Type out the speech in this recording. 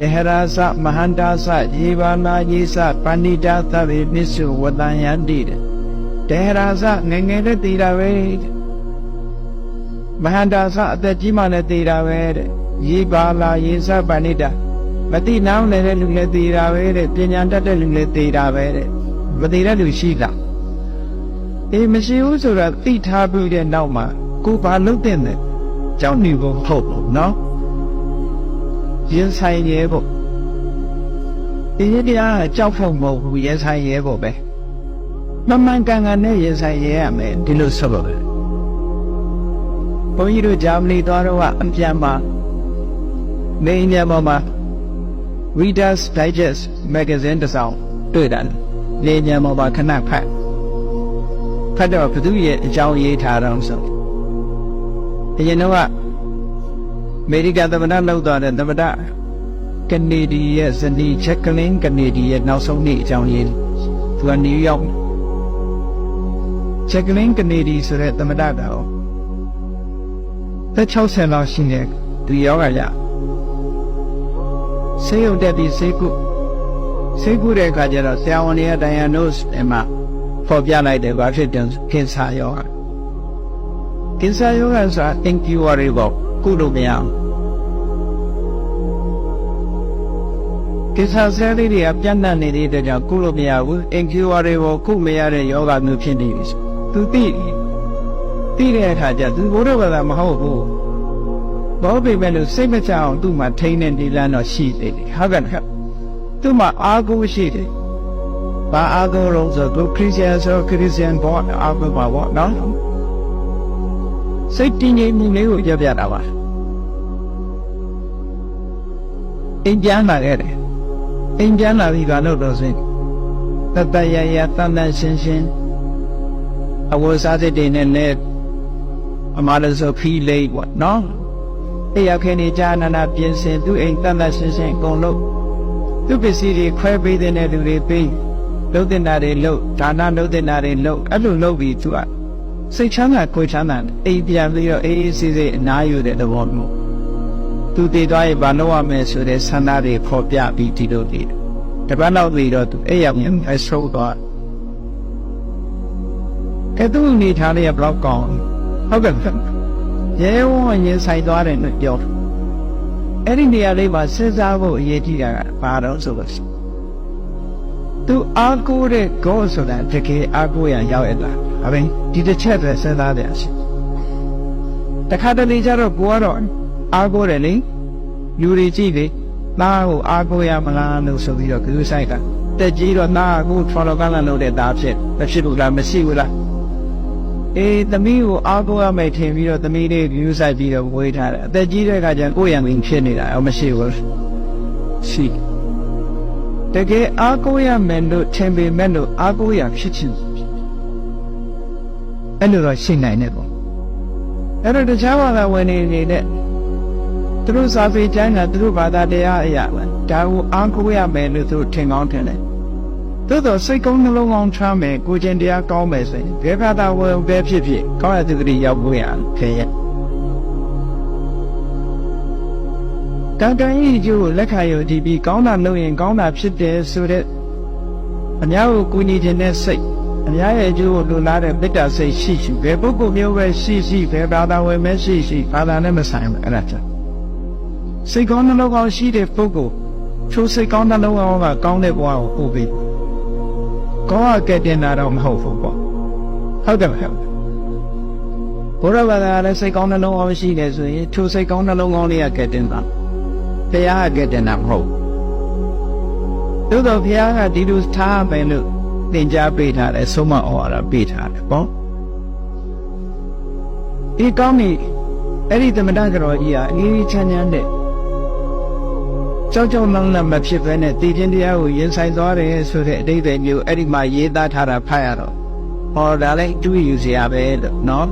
တဟရာသမဟန္တာသယေဘာနာယေသပဏိတာသဗ္ဗေပစ္စုဝတ္တယန္တိတဲ့တဟရာသငယ်ငယ်နဲ့တည်တာပဲတဲ့မဟန္တာသအသက်ကြီးမှလည်းတည်တာပဲတဲ့ယေဘာလာယေသပဏိတာမတိနောင်လည်းလူလည်းတည်တာပဲတဲ့ပညာတတ်တဲ့လူလည်းတည်တာပဲတဲ့မတည်တဲ့လူရှိလားအေးမရှိဘူးဆိုတာသိထားပြီးတဲ့နောက်မှာကိုဘာလုပ်တဲ့လဲကြောက်နေဖို့ဟုတ်ဘူးနော် ရင်ဆိုင်ရဲဖို့ဒီတရားကကြောက်ဖို့မဟုတ်ဘူးရင်ဆိုင်ရဲဖို့ပဲမမှန်ကန်ကန်နဲ့ရင်ဆိုင်ရဲရမယ်ဒီလိုဆိုလို့ဘုန်းကြီးတို့ဂျာမနီသွားတော့ကအပြန်မှာနေညမှာမှာ Reader's Digest magazine တစ်စောင်တွေ့တာလေညမှာပါခဏဖတ်ဖတ်တော့ဘသူရဲ့အကြောင်းရေးထားတော့ဆိုအရင်တော့အ မေရိကန်သမ္မတလောက်သွားတဲ့သမ္မတကနေဒီရဲ့ဇနီးချက်ကလင်းကနေဒီရဲ့နောက်ဆုံးနေ့အကြောင်းရေးသူကနယူးယောက်ချက်ကလင်းကနေဒီဆိုတဲ့သမ္မတတော်သက်60လောက်ရှိနေသူယောဂရဆေးရုံတက်ပြီးဆေးကုဆေးကုတဲ့အခါကျတော့ဆရာဝန်တွေကဒိုင်ယာနို့စ်အမဖော်ပြလိုက်တယ်ဘာဖြစ်တယ်ကင်ဆာယောဂကင်ဆာယောဂဆိုတာ incurable ကုလို့မရအော ကင်ဆာဆဲလေးတွေကပြန့်နှံ့နေတဲ့အတွက်ကြောင့်ကုလို့မရဘူး incurable ကုမရတဲ့ယောဂမျိုးဖြစ်နေပြီဆိုသူသိတယ်သိတဲ့အခါကျသူဘုရားဘာသာမဟုတ်ဘူးဘောပေမဲ့လို့စိတ်မချအောင်သူ့မှာထိန်းနေနေလန်းတော့ရှိသေးတယ်ဟုတ်ကဲ့ဟုတ်သူ့မှာအာကိုရှိတယ်ဘာအာကိုလုံးဆိုသူခရစ်ယာန်ဆိုခရစ်ယာန်ဘောအာကိုပါဘောနော်စိတ်တည်ငြိမ်မှုလေးကိုပြပြတာပါအိမ်ပြန်လာခဲ့တယ် အိမ်ပြန်လာပြီးဘာလို့တော့ဆိုတတရရတန်တန်ရှင်းရှင်းအဝစားစစ်တွေနဲ့လည်းအမားလို့ဆိုဖီးလေးပေါ့နော်အဲ့ရောက်ခင်နေကြာနာနာပြင်ဆင်သူ့အိမ်တန်တန်ရှင်းရှင်းအကုန်လုံးသူ့ပစ္စည်းတွေခွဲပေးတဲ့လူတွေပေးလုံးတင်တာတွေလုံးဒါနလုံးတင်တာတွေလုံးအဲ့လိုလုပ်ပြီးသူကစိတ်ချမ်းသာကိုယ်ချမ်းသာအိမ်ပြန်ပြီးတော့အေးအေးဆေးဆေးအနားယူတဲ့သဘောမျိုးသူတည်သွားရင်ဘာလုပ်ရမလဲဆိုတဲ့ဆန္ဒတွေဖော်ပြပြီးဒီလိုတည် တယ်တပတ်လောက်ပြီးတော့သူအဲ့ရောက်ရင်အဆိုးသွားကဲသူအနေထားလေးကဘလောက်ကောင်းဟုတ်ကဲ့ရဲဝံ့ရင်ဆိုင်သွားတယ်လို့ပြောတယ်အဲ့ဒီနေရာလေးမှာစဉ်းစားဖို့အရေးကြီးတာကဘာတော့ဆိုလို့ရှိရင်သူအားကိုးတဲ့ goal ဆိုတာတကယ်အားကိုးရရောက်ရတာဟာပဲဒီတစ်ချက်ပဲစဉ်းစားတယ်အရှင်တခါတလေကျတော့ကိုကတော့အားကိုးတယ်လေလူတွေကြည့်လေ သားကိုအားကိုးရမလားလို့ဆိုပြီးတော့သူဆိုင်ကတက်ကြီးတော့သားကို follow ကလည်းလုပ်တဲ့သားဖြစ်မဖြစ်ဘူးလားမရှိဘူးလားအေးသမီးကိုအားကိုးရမယ်ထင်ပြီးတော့သမီးလေး view ဆိုင်ပြီးတော့ဝေးထားတယ်အသက်ကြီးတဲ့အခါကျကိုယ့်ရံပင်ဖြစ်နေတာအမရှိဘူးရှိတကယ်အားကိုးရမယ်လို့ထင်ပေမဲ့လို့အားကိုးရဖြစ်ချင်အဲ့လိုတော့ရှိနိုင်တယ်ပေါ့အဲ့တော့တခြားဘာသာဝင်နေနေတဲ့ သူတို့စာပေကျမ်းကသူတို့ဘာသာတရားအရာပဲဒါကိုအားကိုးရမယ်လို့သူတို့ထင်ကောင်းထင်တယ်သို့တော့စိတ်ကောင်းနှလုံးကောင်းချမ်းမယ်ကိုကျင်တရားကောင်းမယ်ဆိုရင်ဘယ်ဘာသာဝင်ပဲဖြစ်ဖြစ်ကောင်းရသူကလေးရောက်ဖို့ရခင်ရတန်တန်ကြီးကျိုးကိုလက်ခံရဒီပြီးကောင်းတာလုပ်ရင်ကောင်းတာဖြစ်တယ်ဆိုတဲ့အများကိုကူညီခြင်းနဲ့စိတ်အများရဲ့အကျိုးကိုလိုလားတဲ့မေတ္တာစိတ်ရှိရှိဘယ်ပုဂ္ဂိုလ်မျိုးပဲရှိရှိဘယ်ဘာသာဝင်ပဲရှိရှိဘာသာနဲ့မဆိုင်ဘူးအဲ့ဒါကြောင့် စိတ်ကောင်းနှလုံးကောင်းရှိတဲ့ပုဂ္ဂိုလ်ချိုးစိတ်ကောင်းနှလုံးကောင်းကကောင်းတဲ့ဘဝကိုပို့ပြီးကောင်းကကဲ့တင်တာတော့မဟုတ်ဘူးပေါ့ဟုတ်တယ်မဟုတ်ဘုရားဘာသာလည်းစိတ်ကောင်းနှလုံးကောင်းရှိတယ်ဆိုရင်ချိုးစိတ်ကောင်းနှလုံးကောင်းလေးကကဲ့တင်တာတရားကကဲ့တင်တာမဟုတ်သို့တော့ဘုရားကဒီလိုထားမယ်လို့သင်ကြားပေးထားတယ်ဆုံးမဩဝါဒပေးထားတယ်ပေါ့ဒီကောင်းနေအဲ့ဒီသမဏကတော်ကြီးဟာအေးချမ်းချမ်းတဲ့ ကြောက်ကြောက်လန့်လန့်မဖြစ်ဘဲနဲ့တည်ခြင်းတရားကိုရင်ဆိုင်သွားတယ်ဆိုတဲ့အတိတ်ပဲမျိုးအဲ့ဒီမှာရေးသားထားတာဖတ်ရတော့ဟောဒါလည်းတူးယူစရာပဲလို့နော်